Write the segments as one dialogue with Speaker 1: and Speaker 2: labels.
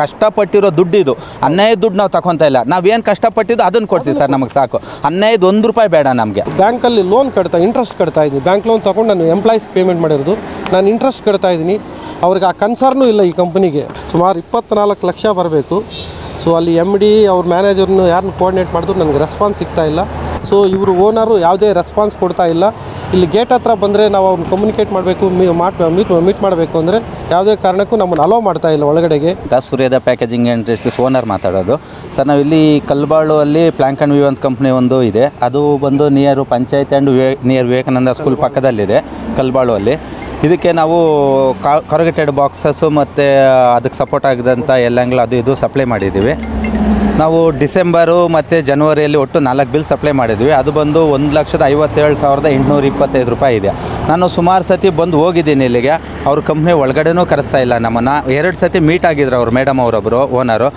Speaker 1: ಕಷ್ಟಪಟ್ಟಿರೋ ದುಡ್ಡು ಇದು ದುಡ್ಡು ನಾವು ತಗೊತಾ ಇಲ್ಲ. ನಾವೇನು ಕಷ್ಟಪಟ್ಟಿದ್ದು ಅದನ್ನು ಕೊಡಿಸಿ ಸರ್ ನಮಗೆ ಸಾಕು. ಅನ್ಯಾಯದ ಒಂದು ರೂಪಾಯಿ ಬೇಡ ನಮಗೆ.
Speaker 2: ಬ್ಯಾಂಕಲ್ಲಿ ಲೋನ್ ಕಟ್ತಾ ಇಂಟ್ರೆಸ್ಟ್ ಕಟ್ತಾ ಇದ್ದೀನಿ. ಬ್ಯಾಂಕ್ ಲೋನ್ ತೊಗೊಂಡು ನಾನು ಎಂಪ್ಲಾಯೀಸ್ ಪೇಮೆಂಟ್ ಮಾಡಿರೋದು. ನಾನು ಇಂಟ್ರೆಸ್ಟ್ ಕಟ್ತಾ ಇದ್ದೀನಿ. ಅವ್ರಿಗೆ ಆ ಕನ್ಸರ್ನೂ ಇಲ್ಲ ಈ ಕಂಪ್ನಿಗೆ ಸುಮಾರು ಇಪ್ಪತ್ನಾಲ್ಕು ಲಕ್ಷ ಬರಬೇಕು. ಸೊ ಅಲ್ಲಿ ಎಂ ಡಿ ಅವ್ರ ಮ್ಯಾನೇಜರ್ನು ಯಾರನ್ನು ಕೋಆರ್ಡಿನೇಟ್ ಮಾಡಿದ್ರು, ನನಗೆ ರೆಸ್ಪಾನ್ಸ್ ಸಿಗ್ತಾ ಇಲ್ಲ. ಸೊ ಇವರು ಓನರು ಯಾವುದೇ ರೆಸ್ಪಾನ್ಸ್ ಕೊಡ್ತಾ ಇಲ್ಲ. ಇಲ್ಲಿ ಗೇಟ್ ಹತ್ರ ಬಂದರೆ ನಾವು ಅವ್ರನ್ನ ಕಮ್ಯುನಿಕೇಟ್ ಮಾಡಬೇಕು ಮೀಟ್ ಮೀಟ್ ಮಾಡಬೇಕು ಅಂದರೆ ಯಾವುದೇ ಕಾರಣಕ್ಕೂ ನಮ್ಮನ್ನು ಅಲೋ ಮಾಡ್ತಾ ಇಲ್ಲ ಒಳಗಡೆಗೆ.
Speaker 1: ದಾಸೂರ್ಯದ ಸೂರ್ಯದ ಪ್ಯಾಕೇಜಿಂಗ್ ಇಂಡಸ್ಟ್ರೀಸ್ ಓನರ್ ಮಾತಾಡೋದು. ಸರ್ ನಾವಿಲ್ಲಿ ಕಲ್ಬಾಳು ಅಲ್ಲಿ ಪ್ಲ್ಯಾಂಕ್ ಆ್ಯಂಡ್ ವ್ಯೂ ಅಂತ ಕಂಪ್ನಿ ಒಂದು ಇದೆ. ಅದು ಬಂದು ನಿಯರು ಪಂಚಾಯತ್ ಆ್ಯಂಡ್ ವಿವೇ ನಿಯರ್ ವಿವೇಕಾನಂದ ಸ್ಕೂಲ್ ಪಕ್ಕದಲ್ಲಿದೆ ಕಲ್ಬಾಳು ಅಲ್ಲಿ ಇದಕ್ಕೆ ನಾವು ಕರಗಟೆಡ್ ಬಾಕ್ಸಸ್ಸು ಮತ್ತು, ಅದಕ್ಕೆ ಸಪೋರ್ಟ್ ಆಗಿದಂಥ ಎಲ್ಲಂಗ್ಲ ಅದು ಇದು ಸಪ್ಲೈ ಮಾಡಿದ್ದೀವಿ. ನಾವು ಡಿಸೆಂಬರು ಮತ್ತು ಜನವರಿಯಲ್ಲಿ ಒಟ್ಟು ನಾಲ್ಕು ಬಿಲ್ ಸಪ್ಲೈ ಮಾಡಿದ್ವಿ. ಅದು ಬಂದು ಒಂದು ಲಕ್ಷದ ಐವತ್ತೇಳು ಸಾವಿರದ ಎಂಟುನೂರ ಇಪ್ಪತ್ತೈದು ರೂಪಾಯಿ ಇದೆ. ನಾನು ಸುಮಾರು ಸತಿ ಬಂದು ಹೋಗಿದ್ದೀನಿ ಇಲ್ಲಿಗೆ. ಅವ್ರ ಕಂಪ್ನಿ ಒಳಗಡೆನೂ ಕರೆಸ್ತಾ ಇಲ್ಲ ನಮ್ಮನ್ನು. ಎರಡು ಸತಿ ಮೀಟ್ ಆಗಿದ್ರು ಅವ್ರು ಮೇಡಮ್ ಅವರೊಬ್ಬರು ಓನರು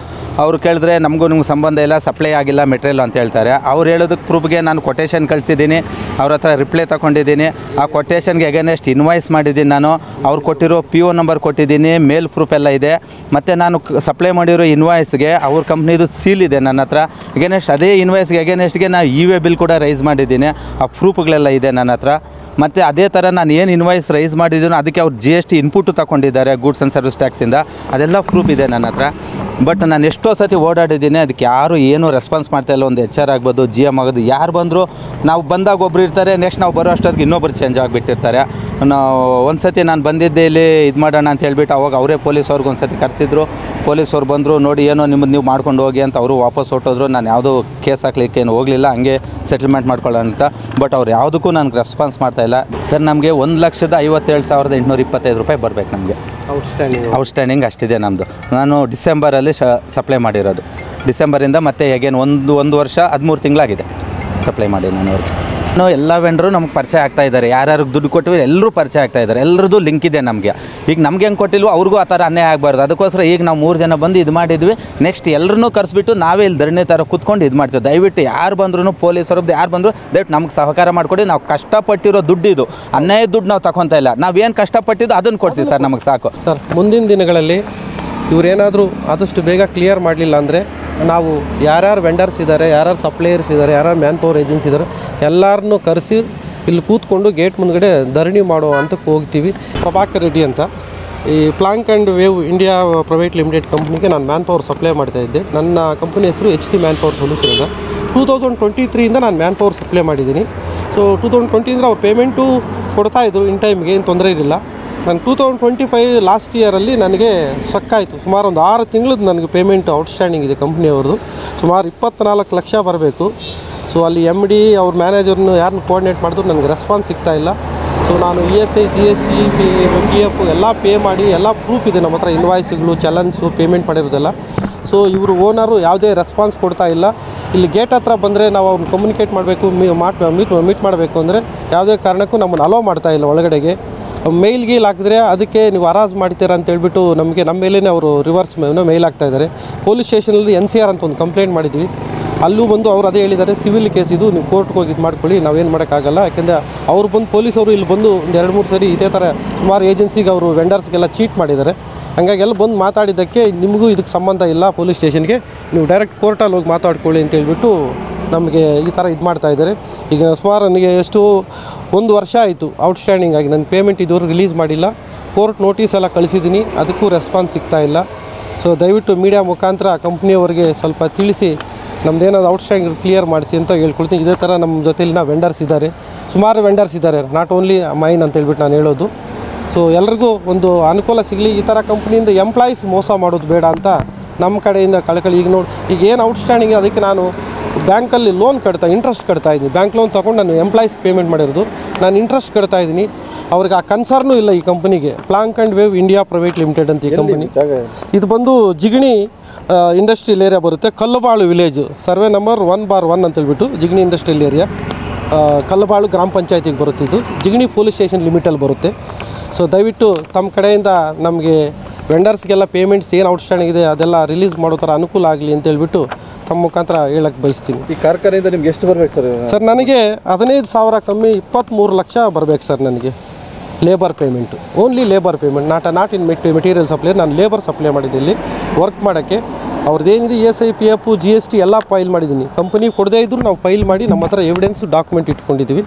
Speaker 1: ಅವ್ರು ಕೇಳಿದ್ರೆ ನಮಗೂ ನಿಮ್ಗೆ ಸಂಬಂಧ ಇಲ್ಲ ಸಪ್ಲೈ ಆಗಿಲ್ಲ ಮೆಟೀರಿಯಲ್ ಅಂತ ಹೇಳ್ತಾರೆ. ಅವ್ರು ಹೇಳೋದಕ್ಕೆ ಪ್ರೂಫ್ಗೆ ನಾನು ಕೊಟೇಶನ್ ಕಳಿಸಿದ್ದೀನಿ. ಅವ್ರ ಹತ್ರ ರಿಪ್ಲೈ ತಗೊಂಡಿದ್ದೀನಿ. ಆ ಕೊಟೇಷನ್ಗೆ ಅಗೇನೆಸ್ಟ್ ಇನ್ವಾಯ್ಸ್ ಮಾಡಿದ್ದೀನಿ ನಾನು. ಅವ್ರು ಕೊಟ್ಟಿರೋ ಪಿ ಒ ನಂಬರ್ ಕೊಟ್ಟಿದ್ದೀನಿ ಮೇಲ್ ಪ್ರೂಫ್ ಎಲ್ಲ ಇದೆ. ಮತ್ತು ನಾನು ಸಪ್ಲೈ ಮಾಡಿರೋ ಇನ್ವಾಯ್ಸ್ಗೆ ಅವ್ರ ಕಂಪ್ನಿದು ಸೀಲ್ ಇದೆ ನನ್ನ ಹತ್ರ. ಅಗೇನೆಸ್ಟ್ ಅದೇ ಇನ್ವಾಯ್ಸ್ಗೆ ಅಗೇನೆಸ್ಟ್ಗೆ ನಾನು ಇ ವೇ ಬಿಲ್ ಕೂಡ ರೈಸ್ ಮಾಡಿದ್ದೀನಿ. ಆ ಪ್ರೂಫ್ಗಳೆಲ್ಲ ಇದೆ ನನ್ನ ಹತ್ರ. ಮತ್ತು ಅದೇ ಥರ ನಾನು ಏನು ಇನ್ವಾಯ್ಸ್ ರೈಸ್ ಮಾಡಿದ್ದೀನೋ ಅದಕ್ಕೆ ಅವ್ರು ಜಿ ಎಸ್ ಟಿ ಇನ್ಪುಟ್ಟು ತಗೊಂಡಿದ್ದಾರೆ ಗೂಡ್ಸ್ ಆ್ಯಂಡ್ ಸರ್ವಿಸ್ ಟ್ಯಾಕ್ಸಿಂದ ಅದೆಲ್ಲ ಪ್ರೂಫ್ ಇದೆ ನನ್ನ ಹತ್ರ. ಬಟ್ ನಾನು ಎಷ್ಟೋ ಸತಿ ಓಡಾಡಿದ್ದೀನಿ, ಅದಕ್ಕೆ ಯಾರು ಏನು ರೆಸ್ಪಾನ್ಸ್ ಮಾಡ್ತಾ ಇಲ್ಲ. ಒಂದು ಎಚ್ ಆರ್ ಆಗ್ಬೋದು ಜಿ ಎಂ ಆಗೋದು ಯಾರು ಬಂದರೂ, ನಾವು ಬಂದಾಗ ಒಬ್ರು ಇರ್ತಾರೆ ನೆಕ್ಸ್ಟ್ ನಾವು ಬರೋ ಅಷ್ಟೊತ್ತಿಗೆ ಇನ್ನೊಬ್ಬರು ಚೇಂಜ್ ಆಗಿಬಿಟ್ಟಿರ್ತಾರೆ. ನಾವು ಒಂದು ಸತಿ ನಾನು ಬಂದಿದ್ದೆ ಇಲ್ಲಿ ಇದು ಮಾಡೋಣ ಅಂತ ಹೇಳಿಬಿಟ್ಟು ಅವಾಗ ಅವರೇ ಪೊಲೀಸ್ ಅವ್ರಿಗೆ ಒಂದು ಸತಿ ಕರೆಸಿದ್ರು. ಪೊಲೀಸವ್ರು ಬಂದರು ನೋಡಿ ಏನೋ ನಿಮ್ಮದು ನೀವು ಮಾಡ್ಕೊಂಡು ಹೋಗಿ ಅಂತ ಅವರು ವಾಪಸ್ ಹೊಟ್ಟೋದ್ರು ನಾನು ಯಾವುದೂ ಕೇಸ್ ಹಾಕ್ಲಿಕ್ಕೆ ಏನು ಹೋಗಲಿಲ್ಲ ಹಂಗೆ ಸೆಟಲ್ಮೆಂಟ್ ಮಾಡ್ಕೊಳ್ಳೋಣ ಅಂತ. ಬಟ್ ಅವ್ರು ಯಾವುದಕ್ಕೂ ನನಗೆ ರೆಸ್ಪಾನ್ಸ್ ಮಾಡ್ತಾ ಇಲ್ಲ. ಸರ್ ನಮಗೆ ಒಂದು ಲಕ್ಷದ ಐವತ್ತೇಳು ಸಾವಿರದ ಎಂಟುನೂರ ಇಪ್ಪತ್ತೈದು ರೂಪಾಯಿ ಬರಬೇಕು ನಮಗೆ.
Speaker 2: ಔಟ್ಸ್ಟ್ಯಾಂಡಿಂಗ್
Speaker 1: ಔಟ್ಸ್ಟ್ಯಾಂಡಿಂಗ್ ಅಷ್ಟಿದೆ ನಮ್ಮದು ನಾನು ಡಿಸೆಂಬರಲ್ಲಿ ಶ ಸಪ್ಲೈ ಮಾಡಿರೋದು. ಡಿಸೆಂಬರಿಂದ ಮತ್ತೆ ಹೇಗೇನು ಒಂದು ಒಂದು ವರ್ಷ ಹದಿಮೂರು ತಿಂಗಳಾಗಿದೆ ಸಪ್ಲೈ ಮಾಡಿ ನಾನು ಅವ್ರಿಗೆ. ಇನ್ನು ಎಲ್ಲ ವೆಂಡ್ರು ನಮ್ಗೆ ಪರಿಚಯ ಆಗ್ತಾ ಇದ್ದಾರೆ ಯಾರ್ಯಾರಿಗೆ ದುಡ್ಡು ಕೊಟ್ಟಿವಿ ಎಲ್ಲರೂ ಪರಿಚಯ ಆಗ್ತಾ ಇದ್ದಾರೆ ಎಲ್ಲರದ್ದು ಲಿಂಕ್ ಇದೆ ನಮಗೆ. ಈಗ ನಮ್ಗೆ ಹೆಂಗೆ ಕೊಟ್ಟಿಲ್ವೋ ಅವ್ರಿಗೂ ಆ ಥರ ಅನ್ಯಾಯ ಆಗಬಾರ್ದು. ಅದಕ್ಕೋಸ್ಕರ ಈಗ ನಾವು ಮೂರು ಜನ ಬಂದು ಇದು ಮಾಡಿದ್ವಿ. ನೆಕ್ಸ್ಟ್ ಎಲ್ಲರನ್ನೂ ಕರೆಸ್ಬಿಟ್ಟು ನಾವೇ ಇಲ್ಲಿ ಧರಣಿ ಥರ ಕೂತ್ಕೊಂಡು ಇದು ಮಾಡ್ತೀವಿ. ದಯವಿಟ್ಟು ಯಾರು ಬಂದ್ರು ಪೊಲೀಸರದ್ದು ಯಾರು ಬಂದರು ದಯವಿಟ್ಟು ನಮ್ಗೆ ಸಹಕಾರ ಮಾಡಿಕೊಡಿ. ನಾವು ಕಷ್ಟಪಟ್ಟಿರೋ ದುಡ್ಡು ಇದು. ಅನ್ಯಾಯ ದುಡ್ಡು ನಾವು ತಗೊತಾ ಇಲ್ಲ. ನಾವೇನು ಕಷ್ಟಪಟ್ಟಿದ್ದು ಅದನ್ನು ಕೊಡಿಸಿ ಸರ್ ನಮಗೆ ಸಾಕು.
Speaker 2: ಸರ್, ಮುಂದಿನ ದಿನಗಳಲ್ಲಿ ಇವರೇನಾದರೂ ಆದಷ್ಟು ಬೇಗ ಕ್ಲಿಯರ್ ಮಾಡಲಿಲ್ಲ ಅಂದರೆ ನಾವು ಯಾರ್ಯಾರು ವೆಂಡರ್ಸ್ ಇದ್ದಾರೆ ಯಾರ್ಯಾರು ಸಪ್ಲೈಯರ್ಸ್ ಇದ್ದಾರೆ ಯಾರ್ಯಾರು ಮ್ಯಾನ್ ಪವರ್ ಏಜೆನ್ಸಿ ಇದ್ದಾರೆ ಎಲ್ಲರನ್ನೂ ಕರೆಸಿ ಇಲ್ಲಿ ಕೂತ್ಕೊಂಡು ಗೇಟ್ ಮುಂದ್ಗಡೆ ಧರಣಿ ಮಾಡೋ ಅಂತಕ್ಕೆ ಹೋಗ್ತೀವಿ. ಪ್ರಭಾಕರ್ ರೆಡ್ಡಿ ಅಂತ. ಈ plank and wave India private limited ಕಂಪ್ನಿಗೆ ನಾನು ಮ್ಯಾನ್ ಪವರ್ ಸಪ್ಲೈ ಮಾಡ್ತಾ ಇದ್ದೆ. ನನ್ನ ಕಂಪನಿ ಹೆಸರು H T man power solution ಅಂತ. ಟೂ ತೌಸಂಡ್ ಟ್ವೆಂಟಿ ತ್ರೀಯಿಂದ ನಾನು ಮ್ಯಾನ್ ಪವರ್ ಸಪ್ಲೈ ಮಾಡಿದ್ದೀನಿ ಸೊ ಟೂ ತೌಸಂಡ್ ಟ್ವೆಂಟಿಯಿಂದ ಅವ್ರು ಪೇಮೆಂಟು ಕೊಡ್ತಾಯಿದ್ರು ಇನ್ ಟೈಮ್ಗೆ ಏನು ತೊಂದರೆ ಇರಲಿಲ್ಲ. ನಾನು two thousand twenty five last ಇಯರಲ್ಲಿ ನನಗೆ ಸಕ್ಕಾಯಿತು ಸುಮಾರು ಒಂದು ಆರು ತಿಂಗಳದ್ದು ನನಗೆ ಪೇಮೆಂಟ್ ಔಟ್ಸ್ಟ್ಯಾಂಡಿಂಗ್ ಇದೆ ಕಂಪ್ನಿಯವ್ರದ್ದು. ಸುಮಾರು ಇಪ್ಪತ್ನಾಲ್ಕು ಲಕ್ಷ ಬರಬೇಕು. ಸೊ ಅಲ್ಲಿ ಎಂ ಡಿ ಅವ್ರ ಮ್ಯಾನೇಜರ್ನು ಯಾರನ್ನು ಕೋಆರ್ಡಿನೇಟ್ ಮಾಡಿದ್ರು ನನಗೆ ರೆಸ್ಪಾನ್ಸ್ ಸಿಗ್ತಾ ಇಲ್ಲ. ಸೊ ನಾನು E S I G S T P M P F ಎಲ್ಲ ಪೇ ಮಾಡಿ, ಎಲ್ಲ ಪ್ರೂಫ್ ಇದೆ ನಮ್ಮ ಹತ್ರ ಇನ್ವಾಯ್ಸ್ಗಳು ಚಲನ್ಸು ಪೇಮೆಂಟ್ ಮಾಡಿರೋದೆಲ್ಲ. ಸೊ ಇವರು ಓನರು ಯಾವುದೇ ರೆಸ್ಪಾನ್ಸ್ ಕೊಡ್ತಾ ಇಲ್ಲ. ಇಲ್ಲಿ ಗೇಟ್ ಹತ್ರ ಬಂದರೆ ನಾವು ಅವ್ರನ್ನ ಕಮ್ಯುನಿಕೇಟ್ ಮಾಡಬೇಕು ಮೀಟ್ ಮೀಟ್ ಮಾಡಬೇಕು ಅಂದರೆ ಯಾವುದೇ ಕಾರಣಕ್ಕೂ ನಮ್ಮನ್ನು ಅಲೋ ಮಾಡ್ತಾ ಇಲ್ಲ ಒಳಗಡೆಗೆ. ಮೇಲ್ ಗೀಲ್ ಹಾಕಿದ್ರೆ ಅದಕ್ಕೆ ನೀವು ಹರಾಜ್ ಮಾಡ್ತೀರಾ ಅಂತ ಹೇಳ್ಬಿಟ್ಟು ನಮಗೆ ನಮ್ಮ ಮೇಲೇ ಅವರು ರಿವರ್ಸ್ ಮೇಲ್ ಆಗ್ತಾ ಇದ್ದಾರೆ. ಪೊಲೀಸ್ ಸ್ಟೇಷನಲ್ಲಿ ಎನ್ ಸಿ ಆರ್ ಅಂತ ಒಂದು ಕಂಪ್ಲೇಂಟ್ ಮಾಡಿದ್ವಿ. ಅಲ್ಲೂ ಬಂದು ಅವ್ರು ಅದೇ ಹೇಳಿದ್ದಾರೆ ಸಿವಿಲ್ ಕೇಸ್ ಇದು, ನೀವು ಕೋರ್ಟ್ಗೆ ಹೋಗಿ ಇದು ಮಾಡ್ಕೊಳ್ಳಿ ನಾವೇನು ಮಾಡೋಕ್ಕಾಗಲ್ಲ. ಯಾಕೆಂದರೆ ಅವ್ರು ಬಂದು ಪೊಲೀಸವರು ಇಲ್ಲಿ ಬಂದು ಒಂದು ಎರಡು ಮೂರು ಸರಿ ಇದೇ ಥರ ಸುಮಾರು ಏಜೆನ್ಸಿಗೆ ಅವರು ವೆಂಡರ್ಸ್ಗೆಲ್ಲ ಚೀಟ್ ಮಾಡಿದ್ದಾರೆ. ಹಂಗಾಗಿ ಎಲ್ಲ ಬಂದು ಮಾತಾಡಿದ್ದಕ್ಕೆ ನಿಮಗೂ ಇದಕ್ಕೆ ಸಂಬಂಧ ಇಲ್ಲ ಪೊಲೀಸ್ ಸ್ಟೇಷನ್ಗೆ ನೀವು ಡೈರೆಕ್ಟ್ ಕೋರ್ಟಲ್ಲಿ ಹೋಗಿ ಮಾತಾಡ್ಕೊಳ್ಳಿ ಅಂತ ಹೇಳ್ಬಿಟ್ಟು ನಮಗೆ ಈ ಥರ ಇದು ಮಾಡ್ತಾ ಇದ್ದಾರೆ. ಈಗ ಸುಮಾರು ನನಗೆ ಎಷ್ಟು ಒಂದು ವರ್ಷ ಆಯಿತು ಔಟ್ಸ್ಟ್ಯಾಂಡಿಂಗ್ ಆಗಿ ನನ್ನ ಪೇಮೆಂಟ್ ಇದುವರೆಗೂ ರಿಲೀಸ್ ಮಾಡಿಲ್ಲ. ಕೋರ್ಟ್ ನೋಟಿಸ್ ಎಲ್ಲ ಕಳಿಸಿದ್ದೀನಿ. ಅದಕ್ಕೂ ರೆಸ್ಪಾನ್ಸ್ ಸಿಗ್ತಾ ಇಲ್ಲ. ಸೊ ದಯವಿಟ್ಟು ಮೀಡಿಯಾ ಮುಖಾಂತರ ಕಂಪ್ನಿಯವರಿಗೆ ಸ್ವಲ್ಪ ತಿಳಿಸಿ ನಮ್ಮದೇನಾದ್ರು ಔಟ್ಸ್ಟ್ಯಾಂಡಿಂಗ್ ಕ್ಲಿಯರ್ ಮಾಡಿಸಿ ಅಂತ ಹೇಳ್ಕೊಳ್ತೀನಿ ಇದೇ ಥರ ನಮ್ಮ ಜೊತೆಲಿನ ವೆಂಡರ್ಸ್ ಇದ್ದಾರೆ. ಸುಮಾರು ವೆಂಡರ್ಸ್ ಇದ್ದಾರೆ. ನಾಟ್ ಓನ್ಲಿ ಮೈನ್ ಅಂತ ಹೇಳ್ಬಿಟ್ಟು ನಾನು ಹೇಳೋದು. ಸೊ ಎಲ್ರಿಗೂ ಒಂದು ಅನುಕೂಲ ಸಿಗಲಿ. ಈ ಥರ ಕಂಪ್ನಿಯಿಂದ ಎಂಪ್ಲಾಯೀಸ್ ಮೋಸ ಮಾಡೋದು ಬೇಡ ಅಂತ ನಮ್ಮ ಕಡೆಯಿಂದ ಕಳಕಳಿ. ಈಗ ನೋಡಿ, ಈಗ ಏನು ಔಟ್ಸ್ಟ್ಯಾಂಡಿಂಗ್ ಅದಕ್ಕೆ ನಾನು ಬ್ಯಾಂಕಲ್ಲಿ ಲೋನ್ ಕಟ್ತಾ ಇಂಟ್ರೆಸ್ಟ್ ಕಟ್ತಾ ಇದ್ದೀನಿ. ಬ್ಯಾಂಕ್ ಲೋನ್ ತೊಗೊಂಡು ನಾನು ಎಂಪ್ಲಾಯೀಸ್ ಪೇಮೆಂಟ್ ಮಾಡಿರೋದು. ನಾನು ಇಂಟ್ರೆಸ್ಟ್ ಕಟ್ತಾ ಇದ್ದೀನಿ. ಅವ್ರಿಗೆ ಆ ಕನ್ಸರ್ನು ಇಲ್ಲ ಈ ಕಂಪನಿಗೆ plank and wave India private limited ಅಂತ ಈ ಕಂಪನಿ ಇದು ಬಂದು ಜಿಗಣಿ ಇಂಡಸ್ಟ್ರಿಯಲ್ ಏರಿಯಾ ಬರುತ್ತೆ. Kallubalu village survey number one bar one ಅಂತ ಹೇಳ್ಬಿಟ್ಟು ಜಿಗಣಿ ಇಂಡಸ್ಟ್ರಿಯಲ್ ಏರಿಯಾ ಕಲ್ಲುಬಾಳು ಗ್ರಾಮ ಪಂಚಾಯತಿಗೆ ಬರುತ್ತೆ ಇದು. ಜಿಗಣಿ ಪೊಲೀಸ್ ಸ್ಟೇಷನ್ ಲಿಮಿಟಲ್ಲಿ ಬರುತ್ತೆ. ಸೊ ದಯವಿಟ್ಟು ತಮ್ಮ ಕಡೆಯಿಂದ ನಮಗೆ ವೆಂಡರ್ಸ್ಗೆಲ್ಲ ಪೇಮೆಂಟ್ಸ್ ಏನು ಔಟ್ಸ್ಟ್ಯಾಂಡಿಂಗ್ ಇದೆ ಅದೆಲ್ಲ ರಿಲೀಸ್ ಮಾಡೋ ಥರ ಅನುಕೂಲ ಆಗಲಿ ಅಂತ ಹೇಳ್ಬಿಟ್ಟು ತಮ್ಮ ಮುಖಾಂತರ ಹೇಳಕ್ಕೆ ಬಯಸ್ತೀನಿ.
Speaker 3: ಈ ಕಾರ್ಖಾನೆಯಿಂದ ನಿಮ್ಗೆ ಎಷ್ಟು ಬರ್ಬೇಕು ಸರ್?
Speaker 2: ಸರ್ ನನಗೆ ಹದಿನೈದು ಸಾವಿರ ಕಮ್ಮಿ ಇಪ್ಪತ್ತ್ಮೂರು ಲಕ್ಷ ಬರಬೇಕು ಸರ್ ನನಗೆ. Labour payment only labour payment not not in met material supply ನಾನು ಲೇಬರ್ ಸಪ್ಲೈ ಮಾಡಿದ್ದೆ ಇಲ್ಲಿ. ವರ್ಕ್ ಮಾಡೋಕ್ಕೆ. ಅವ್ರದ್ದೇನಿದೆ E S I P F G S T ಎಲ್ಲ ಫೈಲ್ ಮಾಡಿದ್ದೀನಿ. ಕಂಪನಿ ಕೊಡದೇ ಇದ್ದರೂ ನಾವು ಫೈಲ್ ಮಾಡಿ ನಮ್ಮ ಹತ್ರ ಎವಿಡೆನ್ಸ್ ಡಾಕ್ಯುಮೆಂಟ್ ಇಟ್ಕೊಂಡಿದ್ದೀವಿ.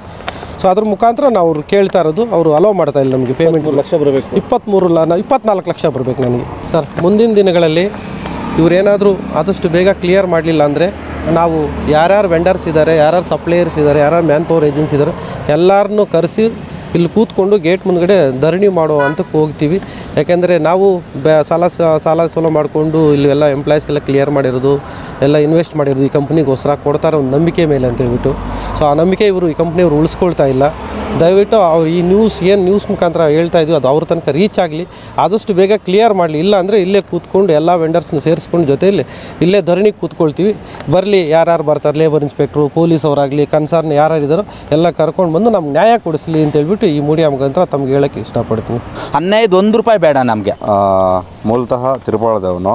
Speaker 2: ಸೊ ಅದ್ರ ಮುಖಾಂತರ ನಾವು ಅವ್ರು ಕೇಳ್ತಾ ಇರೋದು ಅವರು ಅಲೋ ಮಾಡ್ತಾ ಇಲ್ಲ ನಮಗೆ ಪೇಮೆಂಟ್
Speaker 3: ಲಕ್ಷ ಬರಬೇಕು.
Speaker 2: ಇಪ್ಪತ್ತ್ಮೂರು ಲ ಇಪ್ಪತ್ನಾಲ್ಕು ಲಕ್ಷ ಬರಬೇಕು ನನಗೆ. ಸರ್ ಮುಂದಿನ ದಿನಗಳಲ್ಲಿ ಇವರೇನಾದರೂ ಆದಷ್ಟು ಬೇಗ ಕ್ಲಿಯರ್ ಮಾಡಲಿಲ್ಲ ಅಂದರೆ ನಾವು ಯಾರ್ಯಾರು ವೆಂಡರ್ಸ್ ಇದ್ದಾರೆ ಯಾರ್ಯಾರು ಸಪ್ಲೈಯರ್ಸ್ ಇದ್ದಾರೆ ಯಾರ್ಯಾರು ಮ್ಯಾನ್ ಪವರ್ ಏಜೆನ್ಸಿ ಇದ್ದಾರೆ ಎಲ್ಲರನ್ನೂ ಕರೆಸಿ ಇಲ್ಲಿ ಕೂತ್ಕೊಂಡು ಗೇಟ್ ಮುಂದ್ಗಡೆ ಧರಣಿ ಮಾಡೋ ಹಂತಕ್ಕೆ ಹೋಗ್ತೀವಿ. ಯಾಕೆಂದರೆ ನಾವು ಸಾಲ ಸಾಲ ಸೋಲ ಮಾಡಿಕೊಂಡು ಇಲ್ಲಿ ಎಲ್ಲ ಎಂಪ್ಲಾಯೀಸ್ಗೆಲ್ಲ ಕ್ಲಿಯರ್ ಮಾಡಿರೋದು, ಎಲ್ಲ ಇನ್ವೆಸ್ಟ್ ಮಾಡಿರೋದು ಈ ಕಂಪ್ನಿಗೋಸ್ಕರ ಕೊಡ್ತಾರೆ ಒಂದು ನಂಬಿಕೆ ಮೇಲೆ ಅಂತ ಹೇಳ್ಬಿಟ್ಟು. ಸೊ ಆ ನಂಬಿಕೆ ಇವರು ಈ ಕಂಪ್ನಿಯವರು ಉಳಿಸ್ಕೊಳ್ತಾ ಇಲ್ಲ. ದಯವಿಟ್ಟು ಅವ್ರು ಈ ನ್ಯೂಸ್ ಏನು ನ್ಯೂಸ್ ಮುಖಾಂತರ ಹೇಳ್ತಾ ಇದ್ವಿ ಅದು ಅವ್ರ ತನಕ ರೀಚ್ ಆಗಲಿ. ಆದಷ್ಟು ಬೇಗ ಕ್ಲಿಯರ್ ಮಾಡಲಿ. ಇಲ್ಲ ಅಂದರೆ ಇಲ್ಲೇ ಕೂತ್ಕೊಂಡು ಎಲ್ಲ ವೆಂಡರ್ಸ್ನ ಸೇರಿಸ್ಕೊಂಡು ಜೊತೆಯಲ್ಲಿ ಇಲ್ಲೇ ಧರಣಿ ಕೂತ್ಕೊಳ್ತೀವಿ. ಬರಲಿ, ಯಾರ್ಯಾರು ಬರ್ತಾರೆ ಲೇಬರ್ ಇನ್ಸ್ಪೆಕ್ಟ್ರು ಪೊಲೀಸ್ ಅವರಾಗಲಿ ಕನ್ಸರ್ನ್ ಯಾರ್ಯಾರಿದ್ದಾರೋ ಎಲ್ಲ ಕರ್ಕೊಂಡು ಬಂದು ನಮ್ಗೆ ನ್ಯಾಯ ಕೊಡಿಸ್ಲಿ ಅಂತ ಹೇಳ್ಬಿಟ್ಟು ಈ ಮೀಡಿಯಾ ಮುಖಾಂತರ ತಮ್ಗೆ ಹೇಳೋಕ್ಕೆ ಇಷ್ಟಪಡ್ತೀನಿ.
Speaker 1: ಹನ್ನೈದು ಒಂದು ರೂಪಾಯಿ ಬೇಡ ನಮಗೆ.
Speaker 4: ಮೂಲತಃ ತಿರುಪಾಳದವನು.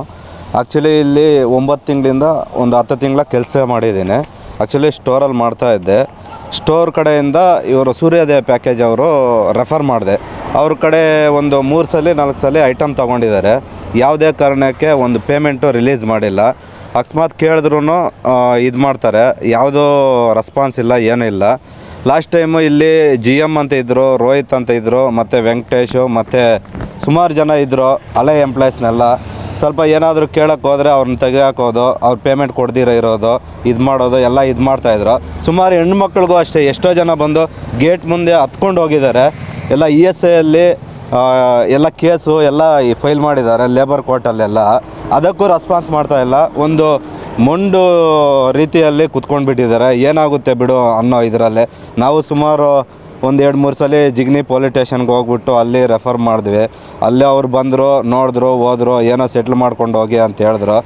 Speaker 4: ಆ್ಯಕ್ಚುಲಿ ಇಲ್ಲಿ ಒಂಬತ್ತು ತಿಂಗಳಿಂದ ಒಂದು ಹತ್ತು ತಿಂಗಳ ಕೆಲಸ ಮಾಡಿದ್ದೀನಿ. ಆ್ಯಕ್ಚುಲಿ ಸ್ಟೋರಲ್ಲಿ ಮಾಡ್ತಾ ಇದ್ದೆ. ಸ್ಟೋರ್ ಕಡೆಯಿಂದ ಇವರು ಸೂರ್ಯೋದಯ ಪ್ಯಾಕೇಜ್ ಅವರು ರೆಫರ್ ಮಾಡಿದೆ. ಅವ್ರ ಕಡೆ ಒಂದು ಮೂರು ಸಲ, ನಾಲ್ಕು ಸಲ ಐಟಮ್ ತೊಗೊಂಡಿದ್ದಾರೆ. ಯಾವುದೇ ಕಾರಣಕ್ಕೆ ಒಂದು ಪೇಮೆಂಟು ರಿಲೀಸ್ ಮಾಡಿಲ್ಲ. ಅಕಸ್ಮಾತ್ ಕೇಳಿದ್ರೂ ಇದು ಮಾಡ್ತಾರೆ. ಯಾವುದೋ ರೆಸ್ಪಾನ್ಸ್ ಇಲ್ಲ, ಏನೂ ಇಲ್ಲ. ಲಾಸ್ಟ್ ಟೈಮು ಇಲ್ಲಿ ಜಿ ಎಂ ಅಂತ ಇದ್ದರು ರೋಹಿತ್ ಅಂತ ಇದ್ದರು ಮತ್ತು ವೆಂಕಟೇಶು, ಮತ್ತು ಸುಮಾರು ಜನ ಇದ್ದರು ಹಳೆ ಎಂಪ್ಲಾಯ್ಸ್ನೆಲ್ಲ ಸ್ವಲ್ಪ ಏನಾದರೂ ಕೇಳೋಕ್ಕೆ ಹೋದರೆ ಅವ್ರನ್ನ ತೆಗೆಯಾಕೋದು, ಅವ್ರು ಪೇಮೆಂಟ್ ಕೊಡ್ದಿರ ಇರೋದು, ಇದು ಮಾಡೋದು, ಎಲ್ಲ ಇದು ಮಾಡ್ತಾಯಿದ್ರು ಸುಮಾರು ಹೆಣ್ಮಕ್ಳಿಗೂ ಅಷ್ಟೇ, ಎಷ್ಟೋ ಜನ ಬಂದು ಗೇಟ್ ಮುಂದೆ ಹತ್ಕೊಂಡು ಹೋಗಿದ್ದಾರೆ ಎಲ್ಲ ಇ ಎಸ್ ಐಯಲ್ಲಿ ಎಲ್ಲ ಕೇಸು, ಎಲ್ಲ ಫೈಲ್ ಮಾಡಿದ್ದಾರೆ ಲೇಬರ್ ಕೋರ್ಟಲ್ಲೆಲ್ಲ ಅದಕ್ಕೂ ರೆಸ್ಪಾನ್ಸ್ ಮಾಡ್ತಾ ಇಲ್ಲ. ಒಂದು ಮೊಂಡು ರೀತಿಯಲ್ಲಿ ಕುತ್ಕೊಂಡು ಬಿಟ್ಟಿದ್ದಾರೆ ಏನಾಗುತ್ತೆ ಬಿಡು ಅನ್ನೋ ಇದರಲ್ಲಿ. ನಾವು ಸುಮಾರು ಒಂದು ಎರಡು ಮೂರು ಸಲ ಜಿಗ್ನಿ ಪೊಲೀಸ್ ಸ್ಟೇಷನ್ಗೆ ಹೋಗ್ಬಿಟ್ಟು ಅಲ್ಲಿ ರೆಫರ್ ಮಾಡಿದ್ವಿ. ಅಲ್ಲೇ ಅವ್ರು ಬಂದರು, ನೋಡಿದ್ರು, ಹೋದ್ರು, ಏನೋ ಸೆಟ್ಲ್ ಮಾಡ್ಕೊಂಡು ಹೋಗಿ ಅಂತ ಹೇಳಿದ್ರು.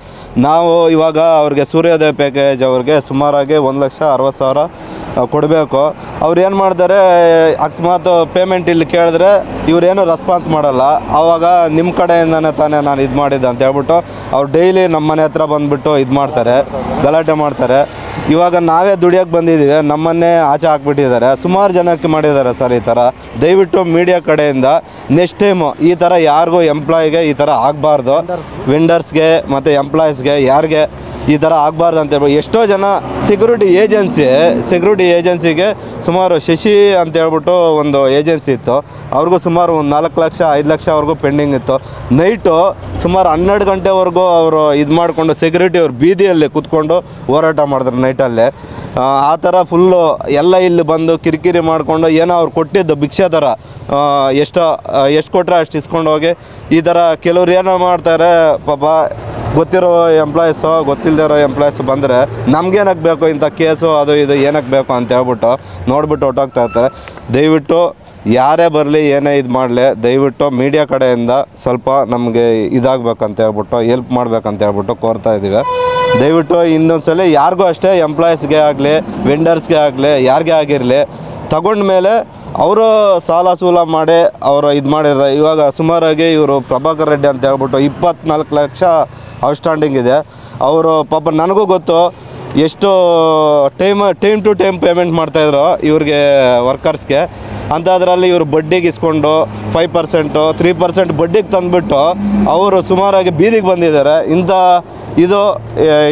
Speaker 4: ನಾವು ಇವಾಗ ಅವ್ರಿಗೆ ಸೂರ್ಯೋದಯ ಪ್ಯಾಕೇಜ್ ಅವ್ರಿಗೆ ಸುಮಾರಾಗಿ ಒಂದು ಲಕ್ಷ ಅರವತ್ತು ಸಾವಿರ ಕೊಡಬೇಕು. ಅವ್ರು ಏನು ಮಾಡ್ತಾರೆ, ಅಕಸ್ಮಾತ್ ಪೇಮೆಂಟ್ ಇಲ್ಲಿ ಕೇಳಿದ್ರೆ ಇವರೇನು ರೆಸ್ಪಾನ್ಸ್ ಮಾಡಲ್ಲ. ಆವಾಗ ನಿಮ್ಮ ಕಡೆಯಿಂದನೇ ತಾನೇ ನಾನು ಇದು ಮಾಡಿದ್ದೆ ಅಂತ ಹೇಳ್ಬಿಟ್ಟು ಅವ್ರು ಡೈಲಿ ನಮ್ಮ ಮನೆ ಹತ್ರ ಬಂದುಬಿಟ್ಟು ಇದು ಮಾಡ್ತಾರೆ, ಗಲಾಟೆ ಮಾಡ್ತಾರೆ. ಇವಾಗ ನಾವೇ ದುಡಿಯೋಕ್ಕೆ ಬಂದಿದ್ದೀವಿ ನಮ್ಮನ್ನೇ ಆಚೆ ಹಾಕ್ಬಿಟ್ಟಿದ್ದಾರೆ. ಸುಮಾರು ಜನಕ್ಕೆ ಮಾಡಿದ್ದಾರೆ ಸರ್ ಈ ಥರ ದಯವಿಟ್ಟು ಮೀಡಿಯಾ ಕಡೆಯಿಂದ ನೆಕ್ಸ್ಟ್ ಟೈಮು ಈ ಥರ ಯಾರಿಗೂ ಎಂಪ್ಲಾಯಿಗೆ ಈ ಥರ ಆಗಬಾರ್ದು. ವೆಂಡರ್ಸ್ಗೆ ಮತ್ತು ಎಂಪ್ಲಾಯೀಸ್ಗೆ ಯಾರಿಗೆ ಈ ಥರ ಆಗಬಾರ್ದು ಅಂತ ಹೇಳ್ಬೋದು ಎಷ್ಟೋ ಜನ ಸೆಕ್ಯೂರಿಟಿ ಏಜೆನ್ಸಿ ಸೆಕ್ಯೂರಿಟಿ ಏಜೆನ್ಸಿಗೆ ಸುಮಾರು ಶಶಿ ಅಂತ ಹೇಳ್ಬಿಟ್ಟು ಒಂದು ಏಜೆನ್ಸಿ ಇತ್ತು. ಅವ್ರಿಗೂ ಸುಮಾರು ಒಂದು ನಾಲ್ಕು ಲಕ್ಷ ಐದು ಲಕ್ಷವರೆಗೂ ಪೆಂಡಿಂಗ್ ಇತ್ತು. ನೈಟು ಸುಮಾರು ಹನ್ನೆರಡು ಗಂಟೆವರೆಗೂ ಅವರು ಇದು ಮಾಡಿಕೊಂಡು ಸೆಕ್ಯೂರಿಟಿ ಅವ್ರು ಬೀದಿಯಲ್ಲಿ ಕೂತ್ಕೊಂಡು ಹೋರಾಟ ಮಾಡಿದ್ರು ನೈಟಲ್ಲಿ ಆ, ಥರ ಫುಲ್ಲು ಎಲ್ಲ ಇಲ್ಲಿ ಬಂದು ಕಿರಿಕಿರಿ ಮಾಡಿಕೊಂಡು ಏನೋ ಅವ್ರು ಕೊಟ್ಟಿದ್ದು ಭಿಕ್ಷೆ ಥರ ಎಷ್ಟೋ ಎಷ್ಟು ಕೊಟ್ಟರೆ ಅಷ್ಟು ಇಸ್ಕೊಂಡು ಹೋಗಿ ಈ ಥರ ಕೆಲವ್ರು ಏನೋ ಮಾಡ್ತಾರೆ ಪಾಪ ಗೊತ್ತಿರೋ ಎಂಪ್ಲಾಯೀಸು ಗೊತ್ತಿಲ್ಲದೆ ಇರೋ ಎಂಪ್ಲಾಯೀಸು ಬಂದರೆ ನಮ್ಗೇನಕ್ಕೆ ಬೇಕು ಇಂಥ ಕೇಸು, ಅದು ಇದು ಏನಕ್ಕೆ ಬೇಕು ಅಂತ ಹೇಳ್ಬಿಟ್ಟು ನೋಡ್ಬಿಟ್ಟು ಹೊಟ್ಟೋಗ್ತಾ ಇರ್ತಾರೆ. ದಯವಿಟ್ಟು ಯಾರೇ ಬರಲಿ, ಏನೇ ಇದು ಮಾಡಲಿ, ದಯವಿಟ್ಟು ಮೀಡಿಯಾ ಕಡೆಯಿಂದ ಸ್ವಲ್ಪ ನಮಗೆ ಇದಾಗಬೇಕಂತ ಹೇಳ್ಬಿಟ್ಟು ಹೆಲ್ಪ್ ಮಾಡಬೇಕಂತ ಹೇಳ್ಬಿಟ್ಟು ಕೋರ್ತಾ ಇದ್ದೀವಿ ದಯವಿಟ್ಟು ಇನ್ನೊಂದ್ಸಲ ಯಾರಿಗೂ ಅಷ್ಟೇ ಎಂಪ್ಲಾಯೀಸ್ಗೆ ಆಗಲಿ ವೆಂಡರ್ಸ್ಗೆ ಆಗಲಿ, ಯಾರಿಗೇ ಆಗಿರಲಿ, ತಗೊಂಡ ಮೇಲೆ ಅವರು ಸಾಲ ಸೂಲ ಮಾಡಿ ಅವರು ಇದು ಮಾಡಿದ್ದಾರೆ ಇವಾಗ ಸುಮಾರಾಗಿ ಇವರು ಪ್ರಭಾಕರ್ ರೆಡ್ಡಿ ಅಂತ ಹೇಳ್ಬಿಟ್ಟು ಇಪ್ಪತ್ನಾಲ್ಕು ಲಕ್ಷ ಔಟ್ಸ್ಟ್ಯಾಂಡಿಂಗ್ ಇದೆ. ಅವರು ಪಾಪ ನನಗೂ ಗೊತ್ತು ಎಷ್ಟು time time to time payment ಮಾಡ್ತಾಯಿದ್ರು ಇವ್ರಿಗೆ ವರ್ಕರ್ಸ್ಗೆ ಅಂಥದ್ರಲ್ಲಿ ಇವರು ಬಡ್ಡಿಗೆ ಇಸ್ಕೊಂಡು ಫೈವ್ ಪರ್ಸೆಂಟು ತ್ರೀ ಪರ್ಸೆಂಟ್ ಬಡ್ಡಿಗೆ ತಂದುಬಿಟ್ಟು ಅವರು ಸುಮಾರಾಗಿ ಬೀದಿಗೆ ಬಂದಿದ್ದಾರೆ. ಇಂಥ ಇದು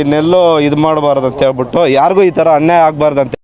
Speaker 4: ಇನ್ನೆಲ್ಲೋ ಇದು ಮಾಡಬಾರ್ದು ಅಂತ ಹೇಳ್ಬಿಟ್ಟು ಯಾರಿಗೂ ಈ ಥರ ಅನ್ಯಾಯ ಆಗಬಾರ್ದು